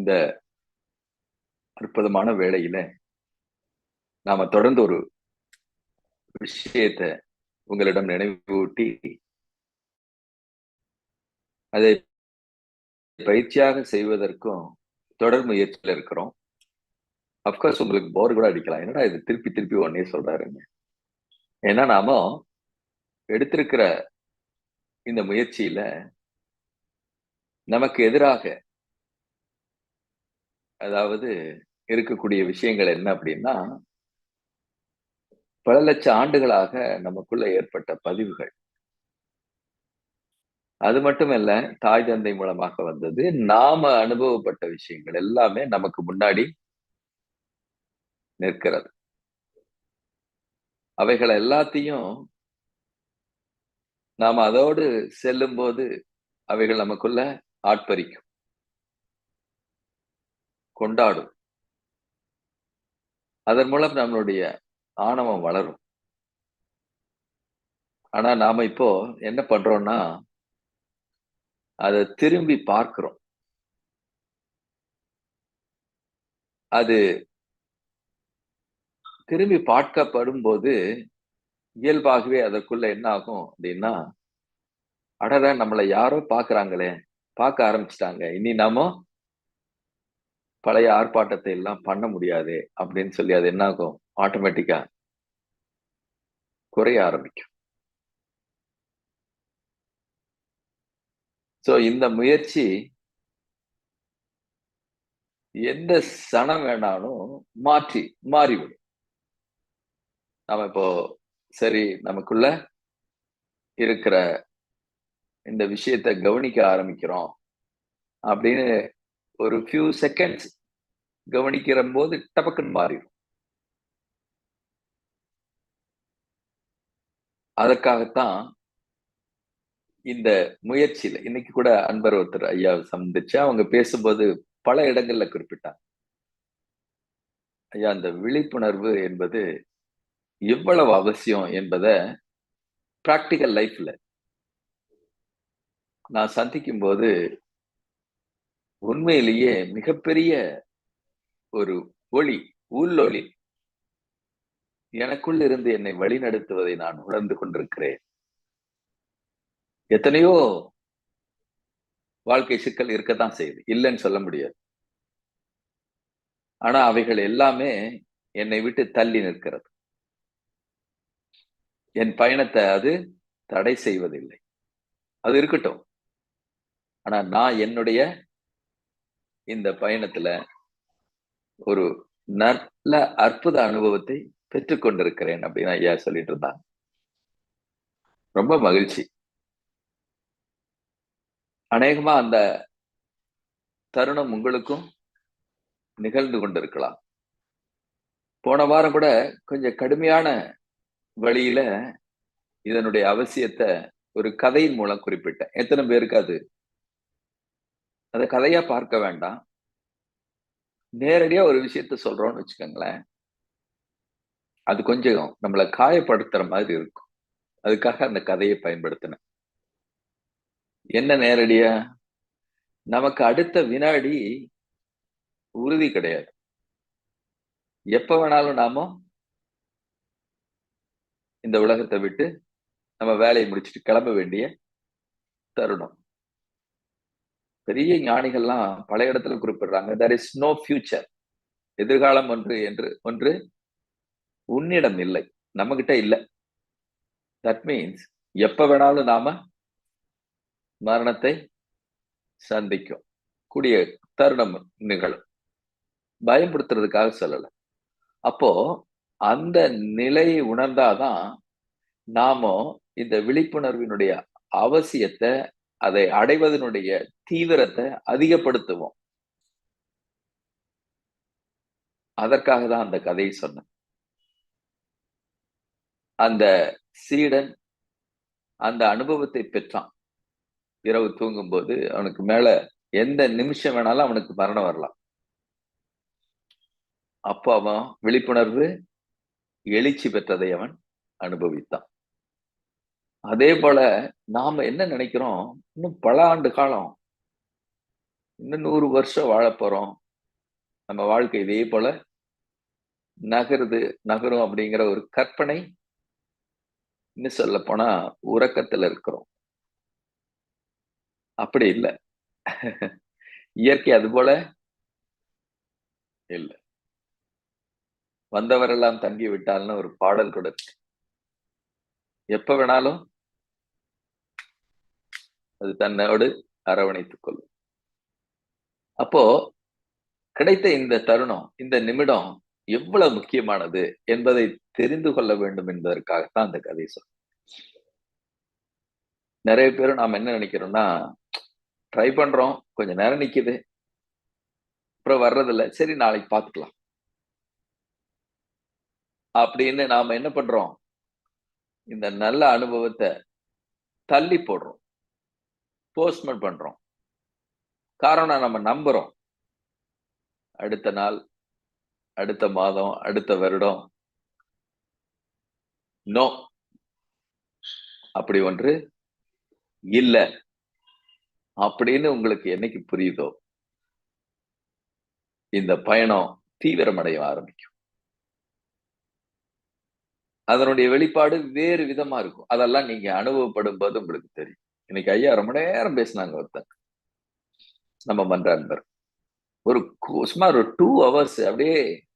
இந்த அற்புதமான வேளையில நாம தொடர்ந்து ஒரு விஷயத்த உங்களிடம் நினைவூட்டி அதை பயிற்சியாக செய்வதற்கும் தொடர் முயற்சியில் இருக்கிறோம். அப்கோர்ஸ் உங்களுக்கு போர் கூட அடிக்கலாம். என்னடா இது? திருப்பி திருப்பி ஒன்னே சொல்றாருங்க. ஏன்னா நாம எடுத்திருக்கிற இந்த முயற்சியில நமக்கு எதிராக அதாவது இருக்கக்கூடிய விஷயங்கள் என்ன அப்படின்னா பல லட்சம் ஆண்டுகளாக நமக்குள்ள ஏற்பட்ட பதிவுகள். அது மட்டுமல்ல தாய் தந்தை மூலமாக வந்தது நாம அனுபவப்பட்ட விஷயங்கள் எல்லாமே நமக்கு முன்னாடி நிற்கிறது. அவைகள் எல்லாத்தையும் நாம் அதோடு செல்லும் போது அவைகள் நமக்குள்ள ஆட்பறிக்கும். கொண்டாடும். அதன் மூலம் நம்மளுடைய ஆணவம் வளரும். ஆனா நாம இப்போ என்ன பண்றோம்னா அதை திரும்பி பார்க்கிறோம். அது திரும்பி பார்க்கப்படும் போது இயல்பாகவே அதற்குள்ள என்ன ஆகும் அப்படின்னா அடட நம்மளை யாரோ பாக்குறாங்களே பார்க்க ஆரம்பிச்சிட்டாங்க. இனி நாம பழைய ஆர்ப்பாட்டத்தை எல்லாம் பண்ண முடியாது அப்படின்னு சொல்லி அது என்ன ஆகும் ஆட்டோமேட்டிக்கா குறைய ஆரம்பிக்கும். சோ இந்த முயற்சி எந்த சனம் வேணாலும் மாற்றி மாறிவிடும். நம்ம இப்போ சரி நமக்குள்ள இருக்கிற இந்த விஷயத்த கவனிக்க ஆரம்பிக்கிறோம் அப்படின்னு ஒரு ஃபியூ செகண்ட்ஸ் கவனிக்கிற போது டபக்குன்னு மாறிடும். அதற்காகத்தான் இந்த முயற்சியில இன்னைக்கு கூட அன்பர் ஒருத்தர் ஐயா சந்திச்சு அவங்க பேசும்போது பல இடங்கள்ல குறிப்பிட்டாங்க. ஐயா அந்த விழிப்புணர்வு என்பது எவ்வளவு அவசியம் என்பதை ப்ராக்டிக்கல் லைஃப்ல நான் சந்திக்கும் போது உண்மையிலேயே மிகப்பெரிய ஒரு ஒளி உள்ளொளி எனக்குள் இருந்து என்னை வழிநடத்துவதை நான் உணர்ந்து கொண்டிருக்கிறேன். எத்தனையோ வாழ்க்கை சிக்கல் இருக்கத்தான் செய்யுது. இல்லைன்னு சொல்ல முடியாது. ஆனா அவைகள் எல்லாமே என்னை விட்டு தள்ளி நிற்கிறது. என் பயணத்தை அது தடை செய்வதில்லை. அது இருக்கட்டும். ஆனா நான் என்னுடைய இந்த பயணத்துல ஒரு நல்ல அற்புத அனுபவத்தை பெற்றுக்கொண்டிருக்கிறேன் அப்படின்னு ஐயா சொல்லிட்டு இருந்தாங்க. ரொம்ப மகிழ்ச்சி. அநேகமா அந்த தருணம் உங்களுக்கும் நிகழ்ந்து கொண்டிருக்கலாம். போன வாரம் கூட கொஞ்சம் கடுமையான வழியில இதனுடைய அவசியத்தை ஒரு கதையின் மூலம் குறிப்பிட்டேன். எத்தனை பேருக்கு அது அதை கதையா பார்க்க வேண்டாம். நேரடியா ஒரு விஷயத்த சொல்றோம்னு வச்சுக்கோங்களேன். அது கொஞ்சம் நம்மளை காயப்படுத்துற மாதிரி இருக்கும். அதுக்காக அந்த கதையை பயன்படுத்தினேன். என்ன நேரடியா? நமக்கு அடுத்த வினாடி உறுதி கிடையாது. எப்ப வேணாலும் நாம இந்த உலகத்தை விட்டு நம்ம வேலையை முடிச்சுட்டு கிளம்ப வேண்டிய தருணம். பெரிய ஞானிகள்லாம் பல இடத்துல குறிப்பிடுறாங்க. தர் இஸ் நோ ஃபியூச்சர் எதிர்காலம் ஒன்று என்று ஒன்று உன்னிடம் இல்லை. நம்ம கிட்ட இல்லை. தட் மீன்ஸ் எப்ப வேணாலும் நாம மரணத்தை சந்திக்கும். கூடிய தருணம் நிகழும். பயன்படுத்துறதுக்காக சொல்லல. அப்போ அந்த நிலையை உணர்ந்தாதான் நாம இந்த விழிப்புணர்வினுடைய அவசியத்தை அதை அடைவதனுடைய தீவிரத்தை அதிகப்படுத்துவோம். அதற்காக தான் அந்த கதையை சொன்னேன். அந்த சீடன் அந்த அனுபவத்தை பெற்றான். இரவு தூங்கும்போது அவனுக்கு மேல எந்த நிமிஷம் வேணாலும் அவனுக்கு மரணம் வரலாம். அப்போ அவன் விழிப்புணர்வு எழுச்சி பெற்றதை அவன் அனுபவித்தான். அதே போல நாம என்ன நினைக்கிறோம்? இன்னும் பல ஆண்டு காலம் இன்னும் நூறு வருஷம் வாழ போறோம். நம்ம வாழ்க்கை இதே போல நகருது நகரும் அப்படிங்கிற ஒரு கற்பனை இன்னும் சொல்ல போனா உறக்கத்துல இருக்கிறோம். அப்படி இல்லை. இயற்கை அது போல இல்லை. வந்தவரெல்லாம் தங்கி விட்டால்னு ஒரு பாடல் கூட இருக்கு. எப்ப வேணாலும் அது தன்னோடு அரவணைத்துக் கொள்ளும். அப்போ கிடைத்த இந்த தருணம் இந்த நிமிடம் எவ்வளவு முக்கியமானது என்பதை தெரிந்து கொள்ள வேண்டும் என்பதற்காகத்தான் அந்த கதை சொல் நிறைய பேரும் நாம் என்ன நினைக்கிறோம்னா ட்ரை பண்றோம் கொஞ்ச நேரம் நிக்குது. அப்புறம் வர்றதில்ல. சரி நாளைக்கு பார்த்துக்கலாம். அப்படின்னு நாம என்ன பண்றோம்? இந்த நல்ல அனுபவத்தை தள்ளி போடுறோம். போஸ்ட்மெண்ட் பண்றோம். காரணம் நம்ம நம்புறோம். அடுத்த நாள் அடுத்த மாதம் அடுத்த வருடம். நோ. அப்படி ஒன்று இல்ல. அப்படின்னு உங்களுக்கு என்னைக்கு புரியுதோ இந்த பயணம் தீவிரமடைய ஆரம்பிக்கும். அதனுடைய வெளிப்பாடு வேறு விதமா இருக்கும். அதெல்லாம் நீங்க அனுபவப்படும் போது உங்களுக்கு தெரியும். இன்னைக்கு ஐயா ரொம்ப நேரம் பேசினாங்க ஒருத்தங்க நம்ம மன்ற அன்பர் ஒரு சுமார் ஒரு டூ ஹவர்ஸ் அப்படியே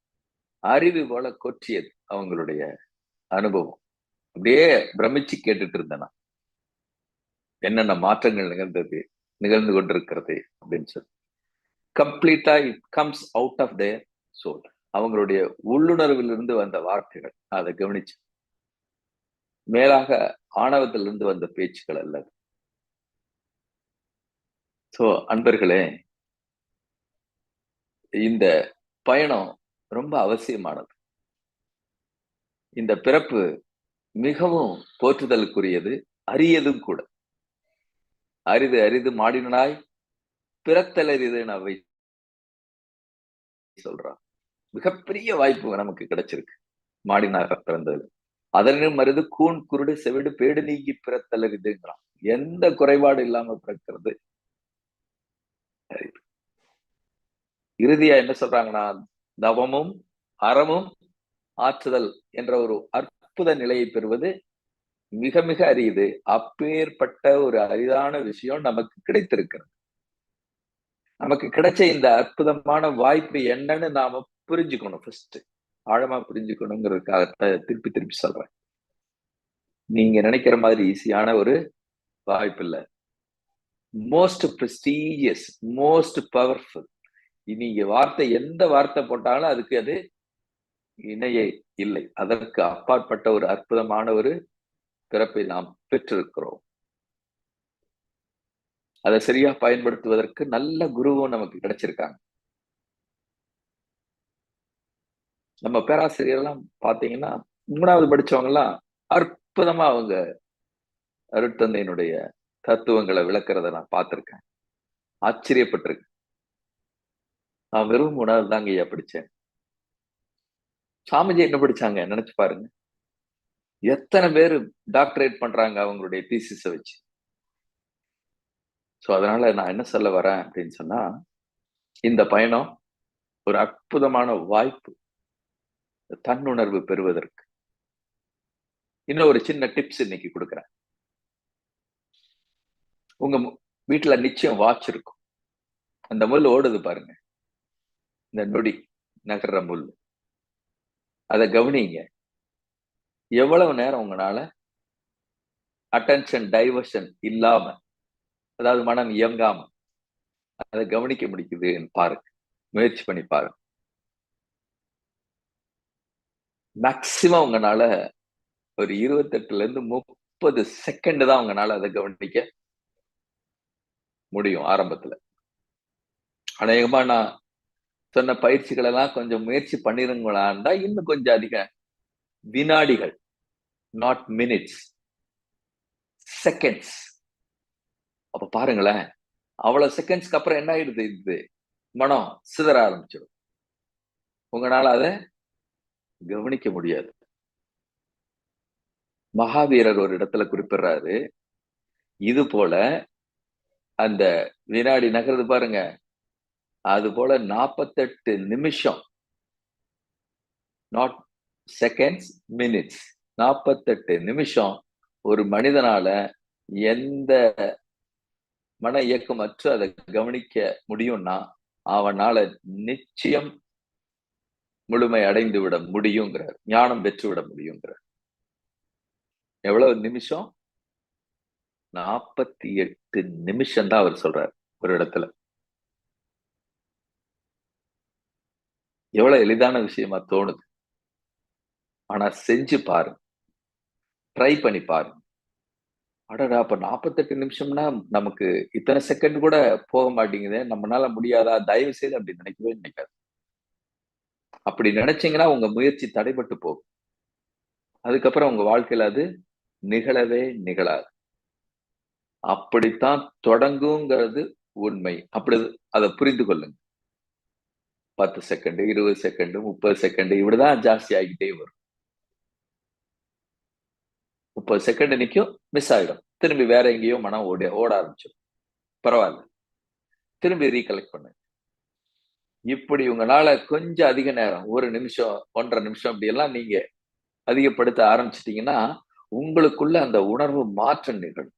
அறிவு போல கொற்றியது அவங்களுடைய அனுபவம். அப்படியே பிரமிச்சு கேட்டுட்டு இருந்தேன் என்னென்ன மாற்றங்கள் நிகழ்ந்தது நிகழ்ந்து கொண்டிருக்கிறது அப்படின்னு சொல்லி. கம்ப்ளீட்டா it comes out of their soul அவங்களுடைய உள்ளுணர்விலிருந்து வந்த வார்த்தைகள் அதை கவனிச்சு மேலாக ஆணவத்திலிருந்து வந்த பேச்சுக்கள் அல்லது ஸோ அன்பர்களே இந்த பயணம் ரொம்ப அவசியமானது. இந்த பிறப்பு மிகவும் போற்றுதலுக்குரியது அரியதும் கூட. அரிது அரிது மாடினாய் பிறத்தல் அரிதுன்னு அவை சொல்றான். மிகப்பெரிய வாய்ப்பு நமக்கு கிடைச்சிருக்கு. மாடினாக பிறந்தது அதனும் மருது கூண் குருடு செவிடு பேடு நீங்கி பிறத்தல் அரிதுங்கிறான் எந்த குறைபாடு இல்லாம பிறக்கிறது? இறுதியா என்ன சொல்றாங்கன்னா தவமும் அறமும் ஆற்றுதல் என்ற ஒரு அற்புத நிலையை பெறுவது மிக மிக அரியுது அப்பேற்பட்ட ஒரு அரிதான விஷயம் நமக்கு கிடைத்திருக்கிறது. நமக்கு கிடைச்ச இந்த அற்புதமான வாய்ப்பு என்னன்னு நாம புரிஞ்சுக்கணும் ஃபர்ஸ்ட் ஆழமா புரிஞ்சுக்கணுங்கிறதுக்காக திருப்பி திருப்பி சொல்றேன். நீங்க நினைக்கிற மாதிரி ஈஸியான ஒரு வாய்ப்பு இல்லை மோஸ்ட் ப்ரெஸ்டீஜியஸ் மோஸ்ட் பவர்ஃபுல் நீங்க வார்த்தை எந்த வார்த்தை போட்டாலும் அதுக்கு அது இணையே இல்லை. அதற்கு அப்பாற்பட்ட ஒரு அற்புதமான ஒரு பிறப்பை நாம் பெற்றிருக்கிறோம். அதை சரியா பயன்படுத்துவதற்கு நல்ல குருவும் நமக்கு கிடைச்சிருக்காங்க. நம்ம பேராசிரியர் எல்லாம் பாத்தீங்கன்னா மூணாவது படிச்சவங்க எல்லாம் அற்புதமா அவங்க அருட்தந்தையினுடைய தத்துவங்களை விளக்குறத நான் பார்த்திருக்கேன். ஆச்சரியப்பட்டிருக்கேன். நான் வெறும் உணவு தாங்க ஐயா படித்தேன். சாமிஜி என்ன படிச்சாங்க நினைச்சு பாருங்க. எத்தனை பேர் டாக்டரேட் பண்றாங்க அவங்களுடைய தீசிஸை வச்சு. ஸோ அதனால நான் என்ன சொல்ல வரேன் அப்படின்னு சொன்னா இந்த பயணம் ஒரு அற்புதமான வாய்ப்பு. தன்னுணர்வு பெறுவதற்கு. இன்னும் ஒரு சின்ன டிப்ஸ் இன்னைக்கு கொடுக்குறேன். உங்க வீட்டுல நிச்சயம் வாட்ச் இருக்கும். அந்த முள் ஓடுது பாருங்க. இந்த நொடி நகர்ற முள் அதை கவனிங்க. எவ்வளவு நேரம் உங்களால அட்டென்ஷன் டைவர்ஷன் இல்லாம அதாவது மனம் இயங்காம அதை கவனிக்க முடிக்குதுன்னு பாருங்க. முயற்சி பண்ணி பாருங்க. மேக்சிமம் உங்களால ஒரு இருபத்தெட்டுல இருந்து முப்பது செகண்ட் தான் உங்களால அதை கவனிக்க முடியும் ஆரம்பத்துல. அநேகமா நான் சொன்ன பயிற்சிகள் எல்லாம் கொஞ்சம் முயற்சி பண்ணிருங்களான்டா இன்னும் கொஞ்சம் அதிக. வினாடிகள் நாட் மினிட்ஸ் செகண்ட்ஸ் அப்ப பாருங்களேன். அவ்வளவு செகண்ட்ஸ்க்கு அப்புறம் என்ன ஆயிடுது இது? மனம் சிதற ஆரம்பிச்சிடும். உங்களால அதை கவனிக்க முடியாது. மகாவீரர் ஒரு இடத்துல குறிப்பிடுறாரு. இது போல அந்த வினாடி நகர்ந்து பாருங்க. அது போல நாற்பத்தெட்டு நிமிஷம் நாட் செகண்ட்ஸ் மினிட்ஸ் நாற்பத்தெட்டு நிமிஷம் ஒரு மனிதனால எந்த மன இயக்கமற்று அதை கவனிக்க முடியும்னா அவனால நிச்சயம் முழுமை அடைந்து விட முடியுங்கிறார். ஞானம் பெற்று விட முடியுங்கிறார். எவ்வளவு நிமிஷம்? நாற்பத்தி எட்டு நிமிஷம் தான் அவர் சொல்றார் ஒரு இடத்துல. எவ்வளவு எளிதான விஷயமா தோணுது. ஆனா செஞ்சு பாருங்க. ட்ரை பண்ணி பாருங்க. அடடா அப்ப நாற்பத்தெட்டு நிமிஷம்னா நமக்கு இத்தனை செகண்ட் கூட போக மாட்டேங்குது. நம்மளால முடியாதா? தயவு செய்து அப்படி நினைக்கவே நினைக்காது அப்படி நினைச்சீங்கன்னா உங்க முயற்சி தடைபட்டு போகும். அதுக்கப்புறம் உங்க வாழ்க்கையில அது நிகழவே நிகழாது. அப்படித்தான் தொடங்குங்கிறது உண்மை. அப்படி அதை புரிந்து கொள்ளுங்க. பத்து செகண்ட் இருபது செகண்டு முப்பது செகண்ட் இப்படிதான் ஜாஸ்தி ஆகிட்டே வரும். முப்பது செகண்ட் நிற்கும் மிஸ் ஆகிடும் திரும்பி வேற எங்கேயோ மனம் ஓட ஓட ஆரம்பிச்சிடும். பரவாயில்ல. திரும்பி ரீகலெக்ட் பண்ணு. இப்படி உங்களால கொஞ்சம் அதிக நேரம் ஒரு நிமிஷம் ஒன்றரை நிமிஷம் அப்படி எல்லாம் நீங்க அதிகப்படுத்த ஆரம்பிச்சிட்டீங்கன்னா உங்களுக்குள்ள அந்த உணர்வு மாற்றம் நிகழும்.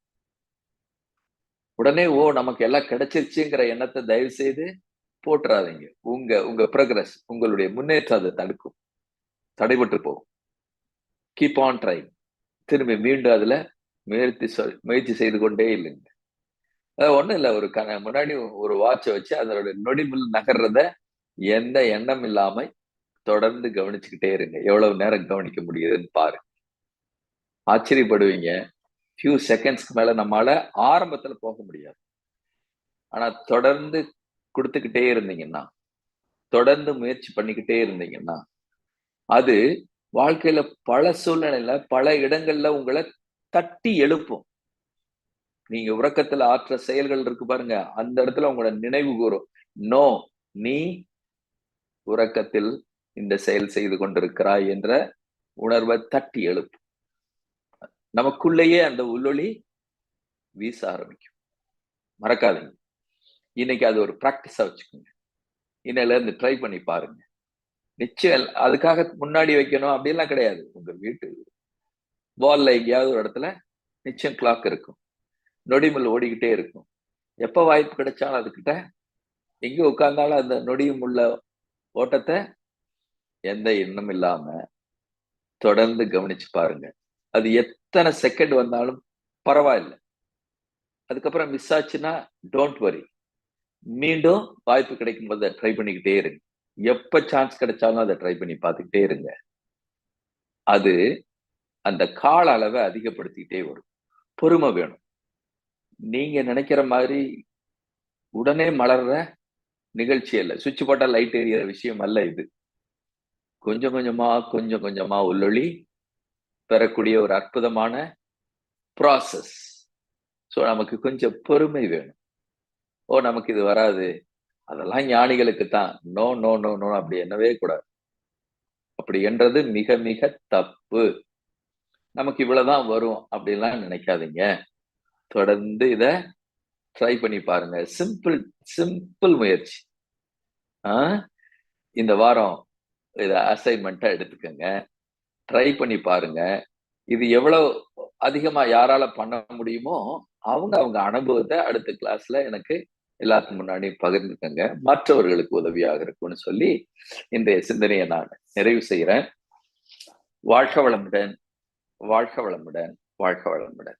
உடனே ஓ நமக்கு எல்லாம் கிடைச்சிருச்சுங்கிற எண்ணத்தை தயவு செய்து போட்டுறாதீங்க உங்க உங்க ப்ரக்ரஸ் உங்களுடைய முன்னேற்றம் அதை தடுக்கும். தடைபட்டு போகும். கீப் ஆன் ட்ரை திரும்பி மீண்டும் அதுல முயற்சி முயற்சி செய்து கொண்டே இல்லைங்க. அது ஒண்ணும் இல்லை. ஒரு கண முன்னாடி ஒரு வாட்சை வச்சு அதனுடைய நொடிமுள் நகர்றத எந்த எண்ணம் இல்லாமல் தொடர்ந்து கவனிச்சுக்கிட்டே இருங்க. எவ்வளவு நேரம் கவனிக்க முடியுதுன்னு பாருங்க. ஆச்சரியப்படுவீங்க. ஃபியூ செகண்ட்ஸ்க்கு மேல நம்மளால ஆரம்பத்துல போக முடியாது. ஆனா தொடர்ந்து கொடுத்துக்கிட்டே இருந்தீங்கன்னா தொடர்ந்து முயற்சி பண்ணிக்கிட்டே இருந்தீங்கன்னா அது வாழ்க்கையில பல சூழ்நிலையில பல இடங்கள்ல உங்களை தட்டி எழுப்பும். நீங்க உறக்கத்துல ஆற்ற செயல்கள் இருக்கு பாருங்க அந்த இடத்துல உங்களோட நினைவு கூறும். நோ நீ உறக்கத்தில் இந்த செயல் செய்து கொண்டிருக்கிறாய் என்ற உணர்வை தட்டி எழுப்பும். நமக்குள்ளேயே அந்த உள்ளொளி வீச ஆரம்பிக்கும். மறக்காதீங்க. இன்னைக்கு அது ஒரு ப்ராக்டிஸா வச்சுக்கோங்க. இன்னையில இருந்து ட்ரை பண்ணி பாருங்க. நிச்சயம் அதுக்காக முன்னாடி வைக்கணும் அப்படின்லாம் கிடையாது. உங்க வீட்டு வால்ல எங்கேயாவது ஒரு இடத்துல நிச்சயம் கிளாக் இருக்கும். நொடிமுள் ஓடிக்கிட்டே இருக்கும். எப்ப வாய்ப்பு கிடைச்சாலும் அதுக்கிட்ட எங்க உட்கார்ந்தாலும் அந்த நொடியும் உள்ள ஓட்டத்தை எந்த எண்ணம் இல்லாம தொடர்ந்து கவனிச்சு பாருங்க. அது எத்தனை செகண்ட் வந்தாலும் பரவாயில்ல. அதுக்கப்புறம் மிஸ் ஆச்சுன்னா டோன்ட் வரி மீண்டும் வாய்ப்பு கிடைக்கும் போது ட்ரை பண்ணிக்கிட்டே இருங்க. எப்ப சான்ஸ் கிடைச்சாலும் அதை ட்ரை பண்ணி பார்த்துக்கிட்டே இருங்க. அது அந்த கால அளவை அதிகப்படுத்திக்கிட்டே வரும். பொறுமை வேணும். நீங்க நினைக்கிற மாதிரி உடனே மலர்ற நிகழ்ச்சி அல்ல. சுவிட்ச் போட்டால் லைட் எரியற விஷயம் அல்ல இது. கொஞ்சம் கொஞ்சமா கொஞ்சம் கொஞ்சமா உள்ளொளி பெறக்கூடிய ஒரு அற்புதமான ப்ராசஸ் ஸோ நமக்கு கொஞ்சம் பொறுமை வேணும். ஓ நமக்கு இது வராது. அதெல்லாம் ஞானிகளுக்கு தான். நோ நோ நோ நோ அப்படி என்னவே கூடாது. அப்படி என்றது மிக மிக தப்பு. நமக்கு இவ்வளவுதான் வரும் அப்படிலாம் நினைக்காதீங்க. தொடர்ந்து இத ட்ரை பண்ணி பாருங்க. சிம்பிள் சிம்பிள் முயற்சி. இந்த வாரம் இதை அசைன்மெண்ட்டாக எடுத்துக்கோங்க. ட்ரை பண்ணி பாருங்க. இது எவ்வளவு அதிகமா யாரால பண்ண முடியுமோ அவங்க அவங்க அனுபவத்தை அடுத்த கிளாஸ்ல எனக்கு எல்லாத்துக்கும் முன்னாடி பகிர்ந்துக்கங்க. மற்றவர்களுக்கு உதவியாக இருக்கும்னு சொல்லி இன்றைய சிந்தனையை நான் நிறைவு செய்கிறேன் வாழ்க வளமுடன் வாழ்க வளமுடன் வாழ்க வளமுடன்.